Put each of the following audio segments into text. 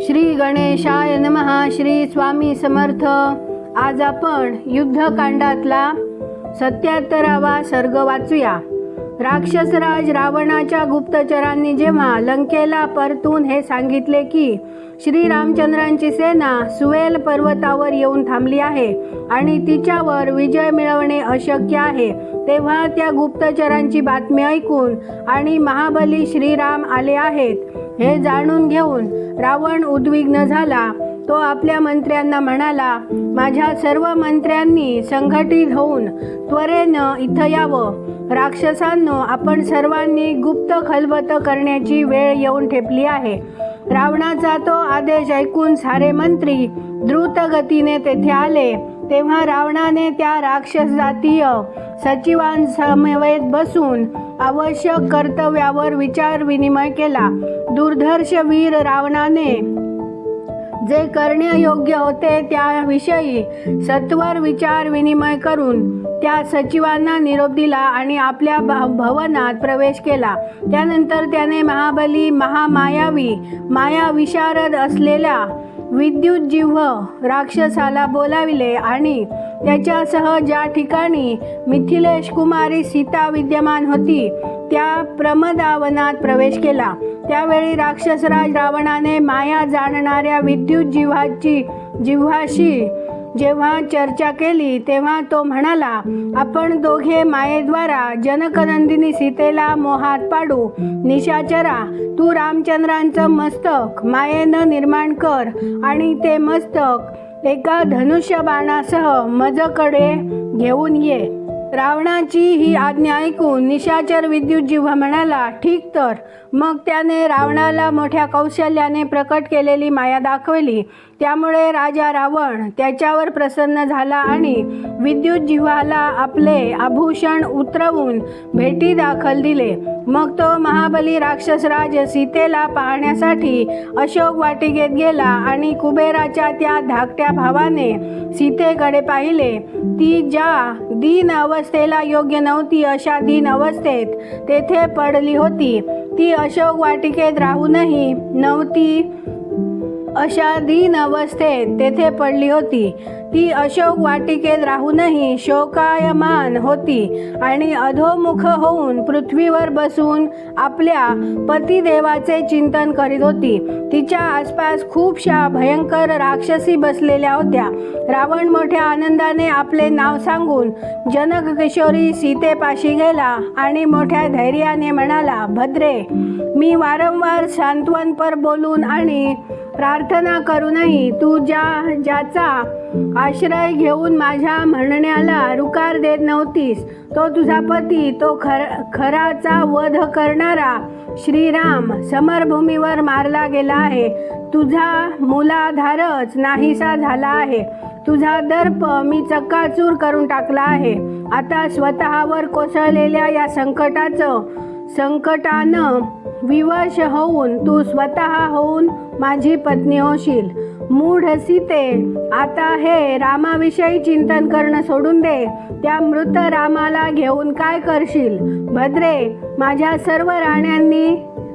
श्री गणेशाय नमहा श्री स्वामी समर्थ. आज आपण युद्धकांडातला सत्याहत्तरावा सर्ग वाचूया. राक्षसराज रावणाच्या गुप्तचरांनी जेव्हा लंकेला परतून हे सांगितले की श्रीरामचंद्रांची सेना सुवेल पर्वतावर येऊन थांबली आहे आणि तिच्यावर विजय मिळवणे अशक्य आहे तेव्हा त्या गुप्तचरांची बातमी ऐकून आणि महाबली श्रीराम आले आहेत. हे जाणून घेऊन रावण उद्विग्न झाला. तो आपल्या मंत्र्यांना म्हणाला माझ्या सर्व मंत्र्यांनी संघटित होऊन त्वरेनं इथं यावं. राक्षसांनो आपण सर्वांनी गुप्त खलबत करण्याची वेळ येऊन ठेपली आहे. रावणाचा तो आदेश ऐकून सारे मंत्री द्रुत गतीने तेथे आले. तेव्हा रावणाने त्या राक्षस जातीय सचिवांसमवेत बसून आवश्यक कर्तव्यावर विचार विनिमय केला. दुर्धर्ष वीर रावणाने जे करण्यायोग्य होते त्याविषयी सत्वर विचार विनिमय करून त्या सचिवांना निरोप दिला आणि आपल्या भ- भवनात प्रवेश केला. त्यानंतर त्याने महाबली महामायावी माया विशारद असलेल्या विद्युत जिव्ह राक्षसाला बोलाविले आणि त्याच्यासह ज्या ठिकाणी मिथिलेश कुमारी सीता विद्यमान होती त्या प्रमदावनात प्रवेश केला. त्यावेळी राक्षसराज रावणाने माया जाणणाऱ्या विद्युत जिव्हाची जिव्हाशी जेव्हा चर्चा केली तेव्हा तो म्हणाला आपण दोघे मायेद्वारा जनकनंदिनी सीतेला मोहात पाडू. निशाचरा तू रामचंद्रांचं मस्तक मायेनं निर्माण कर आणि ते मस्तक एका धनुष्य बाणासह मजकडे घेऊन ये. रावणाची ही आज्ञा ऐकून निशाचर विद्युत म्हणाला ठीक तर. मग त्याने रावणाला मोठ्या कौशल्याने प्रकट केलेली माया दाखवली. त्यामुळे राजा रावण त्याच्यावर प्रसन्न झाला आणि विद्युत जिव्हाला आपले आभूषण उतरवून भेटी दाखल दिले. मग तो महाबली राक्षसराज सीतेला पाहण्यासाठी अशोक वाटिकेत गेला आणि कुबेराच्या त्या धाकट्या भावाने सीतेकडे पाहिले. ती ज्या दीन अवस्थेला योग्य नव्हती अशा दीन अवस्थेत तेथे पडली होती. ती अशोक वाटिकेत राहूनही नव्हती. अशा दीन अवस्थेत तेथे पडली होती. ती अशोक वाटिकेत राहूनही शोकायमान होती आणि अधोमुख होऊन पृथ्वीवर बसून आपल्या पतिदेवाचे चिंतन करीत होती. तिच्या आसपास खूपशा भयंकर राक्षसी बसलेल्या होत्या. रावण मोठ्या आनंदाने आपले नाव सांगून जनक किशोरी सीतेपाशी गेला आणि मोठ्या धैर्याने म्हणाला भद्रे मी वारंवार सांत्वनपर बोलून आणि प्रार्थना करूनही तू ज्या ज्याचा आश्रय घेऊन माझ्या म्हणण्याला रुकार देत नव्हतीस तो तुझा पती तो खर खराचा वध करणारा श्रीराम समरभूमीवर मारला गेला आहे. तुझा मुलाधारच नाहीसा झाला आहे. तुझा दर्प मी चक्काचूर करून टाकला आहे. आता स्वतःवर कोसळलेल्या या संकटाचं संकटानं विवश होऊन तू स्वतः होऊन माझी पत्नी होशील. मूढ सीते आता हे रामाविषयी चिंतन करणं सोडून दे. त्या मृत रामाला घेऊन काय करशील? भद्रे माझ्या सर्व राण्यांनी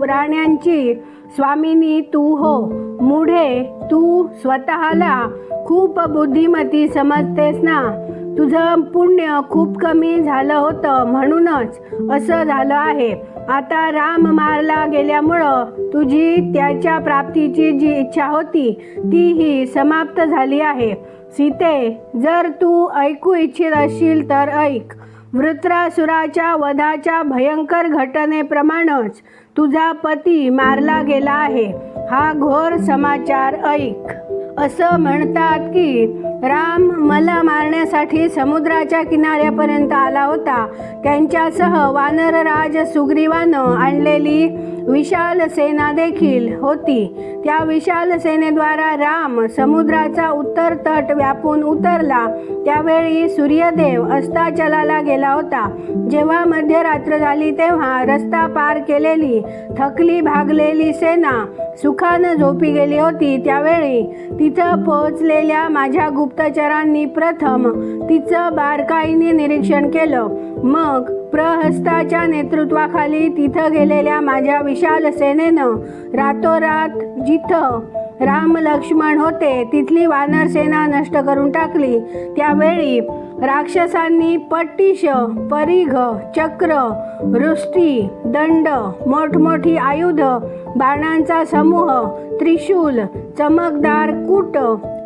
राण्यांची स्वामिनी तू हो. मुढे तू स्वतःला खूप बुद्धिमती समजतेस ना. तुझं पुण्य खूप कमी झालं होतं म्हणूनच असं झालं आहे. आता राम मारला गेल्यामुळं तुझी त्याच्या प्राप्तीची जी इच्छा होती तीही समाप्त झाली आहे. सीते जर तू ऐकू इच्छित असशील तर ऐक. वृत्रासुराच्या वधाच्या भयंकर घटनेप्रमाणेच तुझा पती मारला गेला आहे. हा घोर समाचार ऐक. असं म्हणतात की राम मला मारण्यासाठी समुद्राच्या किनाऱ्यापर्यंत आला होता. त्यांच्यासह वानरराज सुग्रीवानं आणलेली विशाल सेना देखील होती. त्या विशाल सेनेद्वारा राम समुद्राचा उत्तर तट व्यापून उतरला. त्यावेळी सूर्यदेव अस्ताचलाला गेला होता. जेव्हा मध्यरात्र झाली तेव्हा रस्ता पार केलेली थकली भागलेली सेना सुखानं झोपी गेली होती. त्यावेळी तिथं पोहोचलेल्या माझ्या गुप्तचरांनी प्रथम तिचं बारकाईने निरीक्षण केलं. मग प्रहस्ताच्या नेतृत्वाखाली तिथं गेलेल्या माझ्या विशाल सेनेनं रातोरात जिथं राम लक्ष्मण होते तिथली वानर सेना नष्ट करून टाकली. त्यावेळी राक्षसांनी पट्टिश परिघ चक्र वृष्टी दंड मोठमोठी आयुध बाणांचा समूह त्रिशूल चमकदार कूट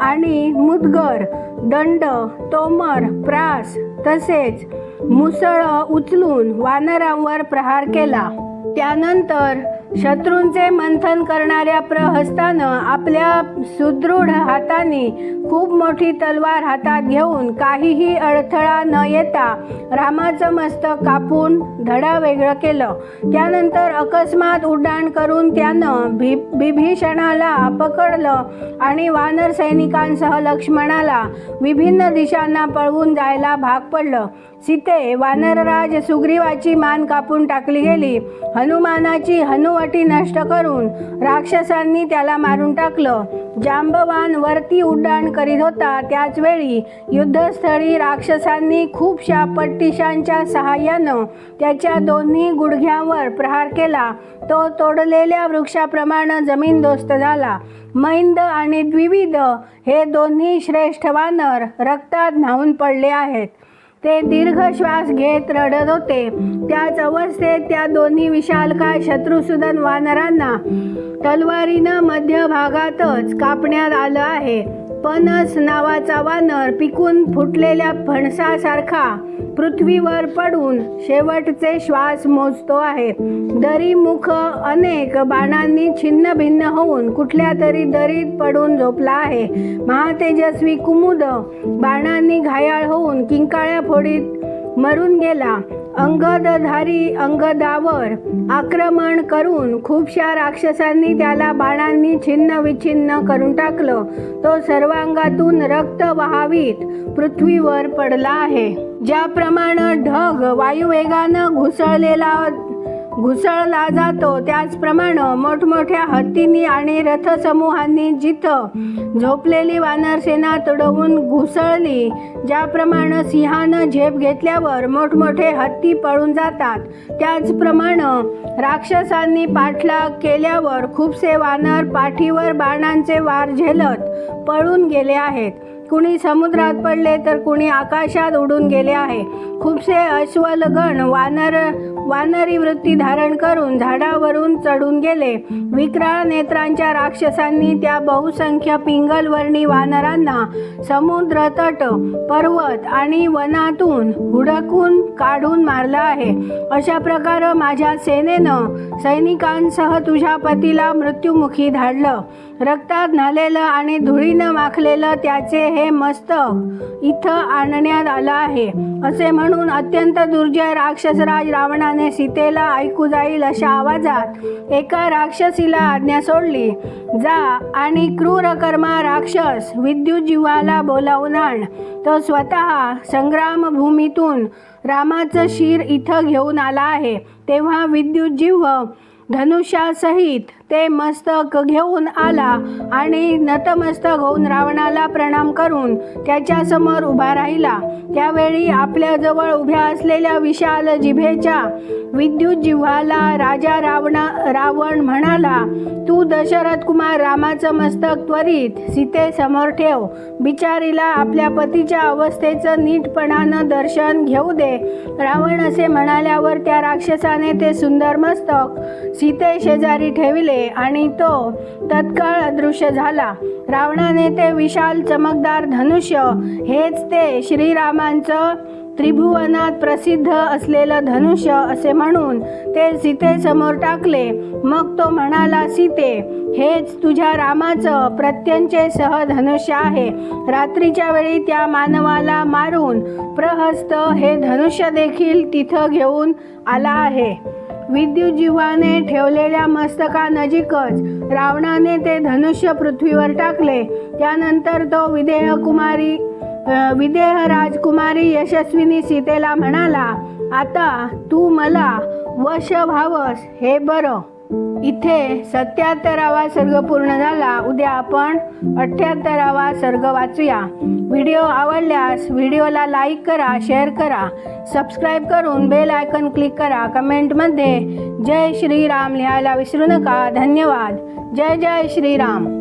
आणि मुदगर दंड तोमर प्रास तसेच मुसळ उचलून वानरांवर प्रहार केला. त्यानंतर शत्रूंचे मंथन करणाऱ्या प्रहस्तानं आपल्या सुदृढ हाताने खूप मोठी तलवार हातात घेऊन काहीही अडथळा न येता रामाचं मस्तक कापून धडा वेगळं केलं. त्यानंतर अकस्मात उड्डाण करून त्यानं भी बिभीषणाला पकडलं आणि वानर सैनिकांसह लक्ष्मणाला विभिन्न दिशांना पळवून जायला भाग पडलं. सीते वानरराज सुग्रीवाची मान कापून टाकली गेली. हनुमानाची हनुवटी नष्ट करून राक्षसांनी त्याला मारून टाकलं. जांबवान वरती उड्डाण करीत होता. त्याच वेळी युद्धस्थळी राक्षसांनी खूपशा पट्टिशांच्या सहाय्यानं त्याच्या दोन्ही गुडघ्यांवर प्रहार केला. तो तोडलेल्या वृक्षाप्रमाणे जमीनदोस्त झाला. मैंद आणि द्विविध हे दोन्ही श्रेष्ठ वानर रक्तात न्हावून पडले आहेत. ते दीर्घ श्वास घेत रडत होते. त्याच अवस्थेत त्या दोन्ही विशालकाय शत्रुसुदन वानरांना तलवारीनं मध्य भागातच कापण्यात आलं आहे. पनस नावाचा वानर पिकून फुटलेल्या फणसासारखा पृथ्वीवर पडून शेवटचे श्वास मोजतो आहे. दरी मुख अनेक बाणांनी छिन्न भिन्न होऊन कुठल्या तरी दरीत पडून झोपला आहे. महातेजस्वी कुमुद बाणांनी घायाळ होऊन किंकाळ्या फोडीत मरून गेला. अंगदधारी अंगदावर आक्रमण करून खूपशा राक्षसांनी त्याला बाणांनी छिन्न विछिन्न करून टाकलं. तो सर्वांगातून रक्त वहावीत पृथ्वीवर पडला आहे. ज्याप्रमाणे ढग वायुवेगानं घुसळलेला घुसळला जातो. त्याचप्रमाणे मोठमोठ्या हत्तींनी आणि रथसमूहांनी जिथं झोपलेली वानरसेना तुडवून घुसळली ज्याप्रमाणे सिंहानं झेप घेतल्यावर मोठमोठे हत्ती पळून जातात. त्याचप्रमाणे राक्षसांनी पाठलाग केल्यावर खूपसे वानर पाठीवर बाणांचे वार झेलत पळून गेले आहेत. कुणी समुद्रात पडले तर कुणी आकाशात उडून गेले आहे. खूपसे अश्वलगण वानर वानरी वृत्ती धारण करून झाडावरून चढून गेले. विक्राळ नेत्रांच्या राक्षसांनी त्या बहुसंख्य पिंगलवर्णी वानरांना समुद्र तट पर्वत आणि वनातून हुडकून काढून मारलं आहे. अशा प्रकारे माझ्या सेनेनं सैनिकांसह तुझ्या पतीला मृत्युमुखी धाडलं. रक्तात न्हालेलं आणि धुळीनं माखलेलं त्याचे हे मस्तक इथं आणण्यात आलं आहे असे म्हणून अत्यंत दुर्जय राक्षसराज रावणाने सीतेला ऐकू जाईल अशा आवाजात एका राक्षसीला आज्ञा सोडली. जा आणि क्रूर कर्मा राक्षस विद्युत जीवाला बोलावून आण. तो स्वतः संग्रामभूमीतून रामाचं शिर इथं घेऊन आला आहे. तेव्हा विद्युत जीव धनुष्यासहित ते मस्तक घेऊन आला आणि नतमस्तक होऊन रावणाला प्रणाम करून त्याच्यासमोर उभा राहिला. त्यावेळी आपल्याजवळ उभ्या असलेल्या विशाल जिभेच्या विद्युत जिव्हाला राजा रावणा रावण म्हणाला तू दशरथ कुमार रामाचं मस्तक त्वरित सीतेसमोर ठेव. बिचारीला आपल्या पतीच्या अवस्थेचं नीटपणानं दर्शन घेऊ दे. रावण असे म्हणाल्यावर त्या राक्षसाने ते सुंदर मस्तक सीते शेजारी ठेविले. आणि तो तत्काळ अदृश्य झाला. रावणाने ते विशाल चमकदार धनुष्य हेच ते श्रीरामांचं त्रिभुवनात प्रसिद्ध असलेलं धनुष्य असे म्हणून ते सीतेसमोर टाकले. मग तो म्हणाला सीते हेच तुझ्या रामाचं प्रत्यंचे सह धनुष्य आहे. रात्रीच्या वेळी त्या मानवाला मारून प्रहस्त हे धनुष्य देखील तिथं घेऊन आला आहे. विद्युत जीवाने ठेवलेल्या मस्तकानजीकच रावणाने ते धनुष्य पृथ्वीवर टाकले. त्यानंतर तो विदेह कुमारी विदेह राजकुमारी यशस्विनी सीतेला म्हणाला आता तू मला वश व्हावस हे बरं. इथे सत्याहत्तरावा सर्ग पूर्ण झाला. उद्या आपण अठ्ठ्याहत्तरावा सर्ग वाचूया. व्हिडिओ आवडल्यास व्हिडिओला लाईक करा शेअर करा. सबस्क्राईब करून बेल आयकन क्लिक करा. कमेंटमध्ये जय श्रीराम लिहायला विसरू नका. धन्यवाद. जय जय श्रीराम.